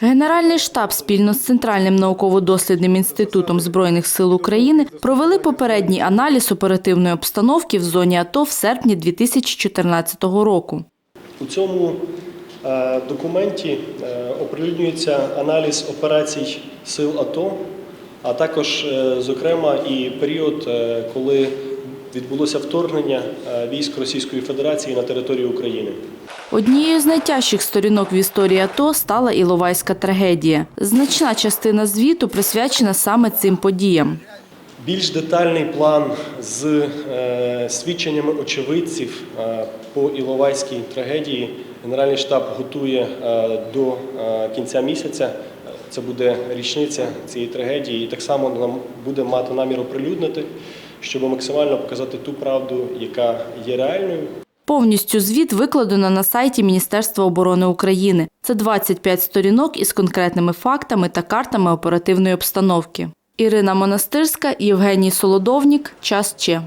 Генеральний штаб спільно з Центральним науково-дослідним інститутом збройних сил України провели попередній аналіз оперативної обстановки в зоні АТО в серпні 2014 року. У цьому е, документі е, оприлюднюється аналіз операцій сил АТО, а також, е, зокрема, і період, коли відбулося вторгнення військ Російської Федерації на територію України. Однією з найтяжчих сторінок в історії АТО стала Іловайська трагедія. Значна частина звіту присвячена саме цим подіям. Більш детальний план з е, свідченнями очевидців е, по Іловайській трагедії Генеральний штаб готує е, до кінця місяця. Це буде річниця цієї трагедії, і так само нам буде мати намір оприлюднити, щоб максимально показати ту правду, яка є реальною, Повністю звіт викладено на сайті Міністерства оборони України. Це 25 сторінок із конкретними фактами та картами оперативної обстановки. Ірина Монастирська, Євгеній Солодовнік. Час Че.